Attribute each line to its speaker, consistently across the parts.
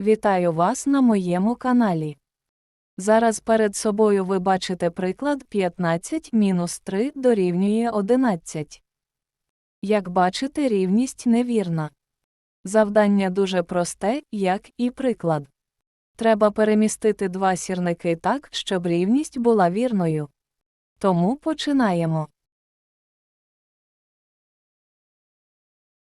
Speaker 1: Вітаю вас на моєму каналі. Зараз перед собою ви бачите приклад 15 мінус 3 дорівнює 11. Як бачите, рівність невірна. Завдання дуже просте, як і приклад. Треба перемістити два сірники так, щоб рівність була вірною. Тому починаємо.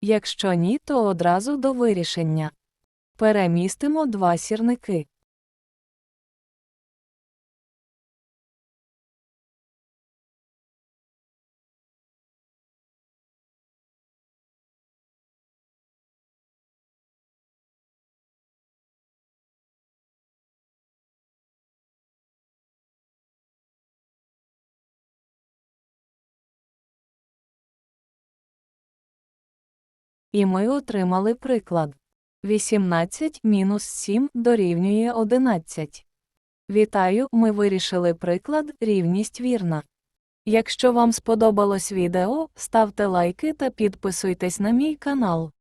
Speaker 1: Якщо ні, то одразу до вирішення. Перемістимо два сірники. І ми отримали приклад. 18 мінус 7 дорівнює 11. Вітаю, ми вирішили приклад, рівність вірна. Якщо вам сподобалось відео, ставте лайки та підписуйтесь на мій канал.